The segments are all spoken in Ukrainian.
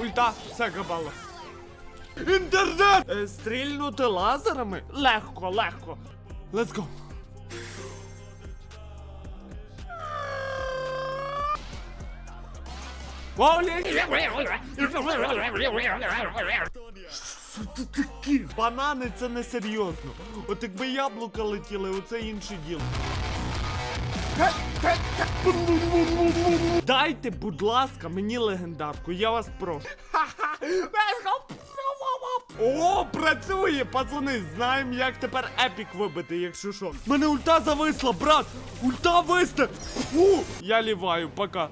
ульта, все габало. Інтернет! Е, стрільнути лазерами? Легко, легко. Let's go. Такі банани це не серйозно. От якби яблука летіли, оце інше діло. Дайте, будь ласка, мені легендарку, я вас прошу. О, працює, пацани, знаємо, як тепер епік вибити, якщо що. Мене ульта зависла, брат! Ульта висте! Фу! Я ліваю, пока.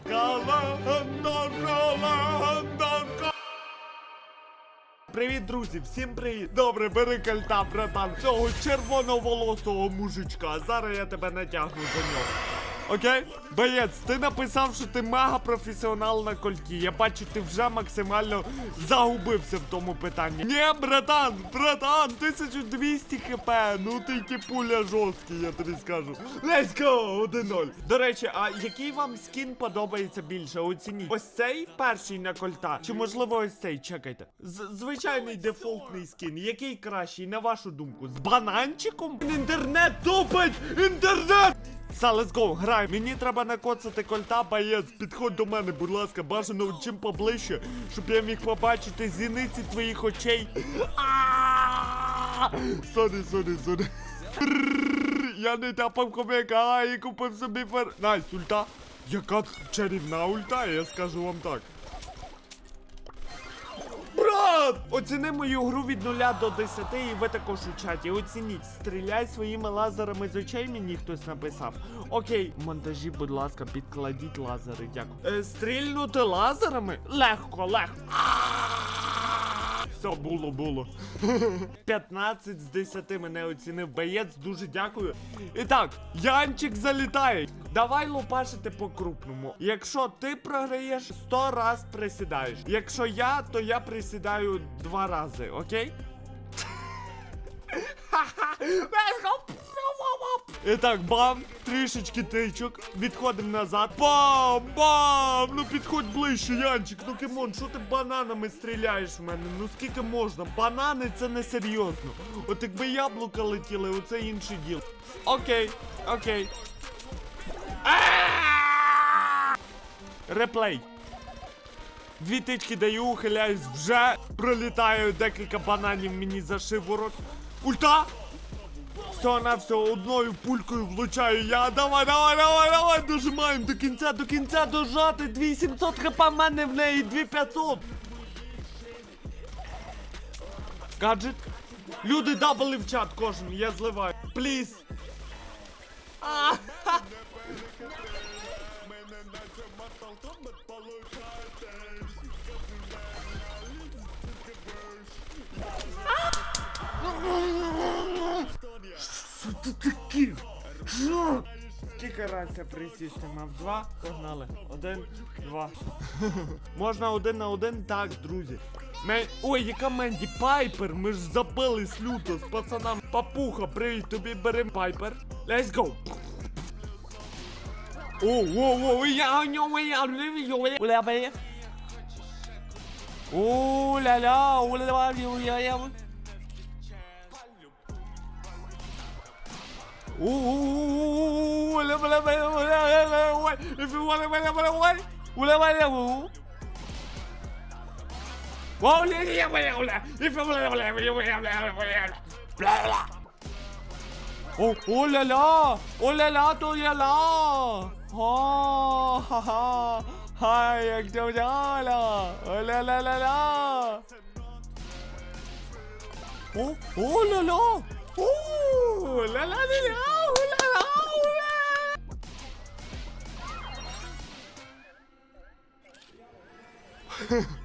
Привіт, друзі, всім привіт! Добре, бери кальта, братан, цього червоноволосого мужичка. Зараз я тебе натягну за нього. Окей? Боєць, ти написав, що ти мега професіонал на кольті. Я бачу, ти вже максимально загубився в тому питанні. Ні, братан, братан, 1200 хп. Ну ти типуля жорсткий, я тобі скажу. Let's go! 1-0. До речі, а який вам скін подобається більше? Оцініть. Ось цей перший на кольта. Чи можливо ось цей? Чекайте. З- звичайний дефолтний скін. Який кращий, на вашу думку? З бананчиком? Інтернет тупить! Інтернет! Все, let's go, грай. Мені треба накоцати кольта, боєць. Підходь до мене, будь ласка, бажано чим поближче, щоб я міг побачити зіниці твоїх очей. Сорі, сорі, сорі. Я не тапав комика, а і купив собі фер. Найс, ульта. Яка чарівна ульта, я скажу вам так. Оціни мою гру від 0 до 10 і ви також у чаті. Оцініть, стріляй своїми лазерами з очей, мені хтось написав. Окей, монтажі, будь ласка, підкладіть лазери, дякую. Е, стрільнути лазерами? Легко, легко. Все, було, було. 15 з 10 мене оцінив боєць, дуже дякую. І так, Янчик залітає. Давай лупашити по-крупному. Якщо ти програєш, 100 раз присідаєш. Якщо я, то я присідаю два рази, окей? І так, бам, трішечки тичок, відходимо назад. Бам! Бам! Ну підходь ближче, Янчик, ну кимон, що ти бананами стріляєш в мене? Ну скільки можна? Банани це не серйозно. От якби яблука летіли, оце інше діло. Окей, окей. Реплей. Дві тички даю, ухиляюсь вже. Пролітаю декілька бананів мені за шиворот. Ульта! Все на все одною пулькою влучаю я. Давай, давай, давай, давай, дожимаємо до кінця, до кінця дожати. 2700 хп в мене в неї, 2500. Гаджет. Люди дабли в чат кожен, я зливаю. Пліз. А, ха. Ти такі? Що? Скільки разів присісти мав? Два? Погнали. Один, два. Можна один на один? Так, друзі. Мен... Ой, яка Менді Пайпер! Ми ж забились люто з пацанам. Папуха, привіт, тобі берем Пайпер. Let's go! О, я я люблю, Уля, бе. ولا ولا ولا ولا ولا ولا ولا ولا ولا ولا Oh, oh là là Oh là là tôi là Oh ha ha Hai jak to działa Oh la la la la Oh, oh là là La la. Oh la.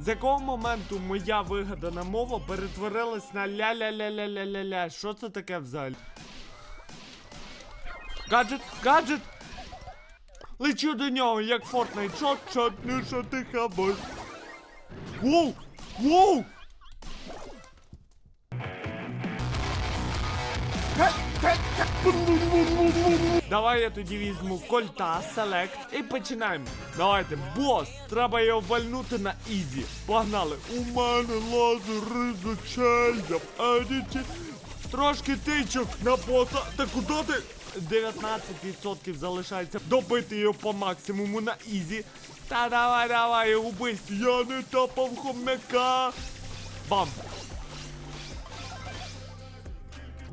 З якого моменту моя вигадана мова перетворилась на ля-ля-ля-ля-ля-ля-ля? Що це таке взагалі? Гаджет, гаджет! Лечу до нього, як Фортнайт. Чот, чот, ну що ти хабой? Воу! Воу! Давай я тоді візьму кольта, селект і починаємо. Давайте, бос, треба його вальнути на ізі. Погнали. У мене лазер ізучей, я в едіті. Трошки тичок на боса. Та куди ти? 19% залишається добити його по максимуму на ізі. Та давай, давай, убись. Я не топав хомяка. Бам.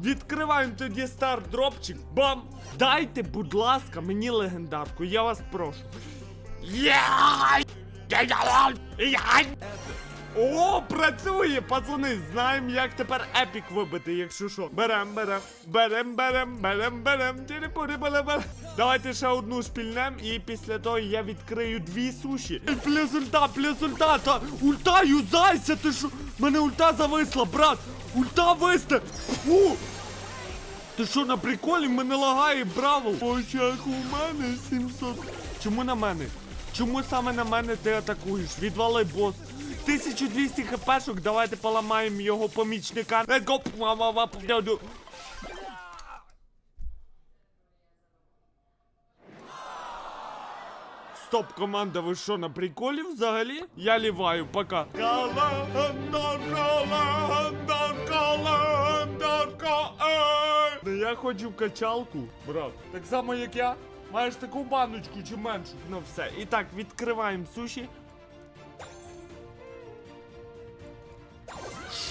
Відкриваємо тоді стар дропчик. Бам! Дайте, будь ласка, мені легендарку, я вас прошу. О, працює, пацани! Знаємо, як тепер епік вибити, якщо що. Берем, берем, берем, берем, берем, берем. Тірі-пурі, берем, берем. Давайте ще одну шпільнем, і після того я відкрию дві суші. І Плюс ульта, плюс ульта, та ульта юзайся, ти що? Мене ульта зависла, брат! Ульта висте! Фу! Ти що на приколі мене лагає, браво! В очах у мене 700. Чому на мене? Чому саме на мене ти атакуєш? Відвали бос. 1200 хпшок, давайте поламаємо його помічника. Let's go! Стоп, команда, ви що, на приколі взагалі? Я ліваю, пока. Ну я хочу в качалку, брат. Так само, як я. Маєш таку баночку чи меншу? Ну все. І так, відкриваємо суші.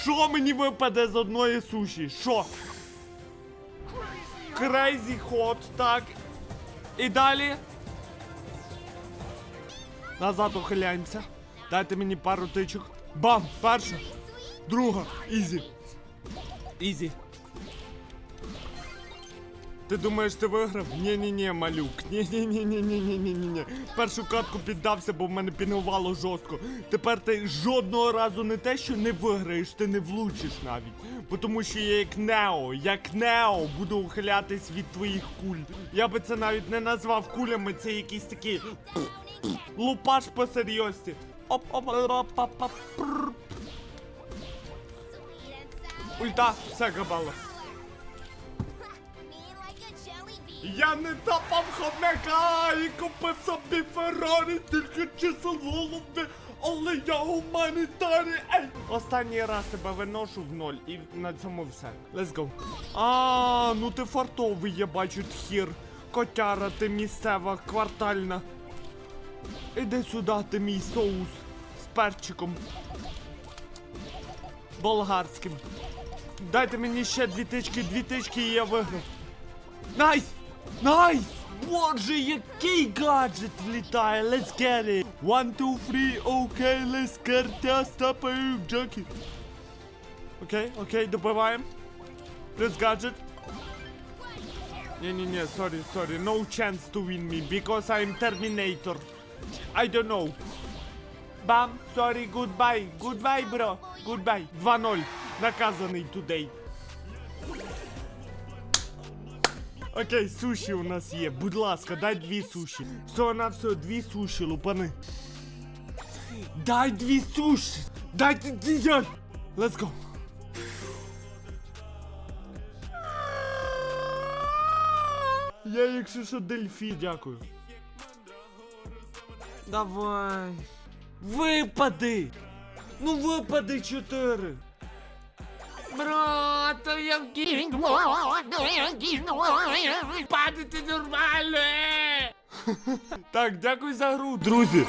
Що мені випаде з одної суші? Що? Crazy hot, так. І далі. Назад ухиляємося. Дайте мені пару тичок. Бам! Перша. Друга. Ізі. Ізі. Ти думаєш, ти виграв? Ні-ні-ні, малюк. Ні-ні-ні-ні-ні-ні-ні-ні. Першу катку піддався, бо в мене пінувало жорстко. Тепер ти жодного разу не те, що не виграєш, ти не влучиш навіть. Бо тому що я як Нео, як Нео буду ухилятись від твоїх куль. Я би це навіть не назвав кулями, це якісь такі лупаш по серйозці. оп оп оп оп оп. Ульта, все габало. Я не топав хомяка і купив собі Феррарі, тільки чисел голови, але я гуманітарій. Ей! Останній раз тебе виношу в ноль і на цьому все. Let's go. А, ну ти фартовий, я бачу тхір. Котяра, ти місцева, квартальна. Іди сюди, ти мій соус з перчиком. Болгарським. Дайте мені ще дві тички, дві тички, і я виграв. Найс! Найс! Боже, який гаджет влітає! Let's get it! One, two, three, окей, let's get it! Стопаю, джекі! Окей, окей, добиваємо. Плюс гаджет. Не-не-не, sorry, sorry, no chance to win me, because I'm Terminator. I don't know. Бам, sorry, goodbye, goodbye, bro, goodbye. 2-0, наказаний today. Окей, суші у нас є. Будь ласка, дай дві суші. Всього на все, дві суші, лупани. Дай дві суші. Дайте дві. Let's go. Я, якщо що, дельфі, дякую. Давай. Випади! Ну випади чотири. Брат, я. Падати нормально. е! Так, дякую за гру. Друзі,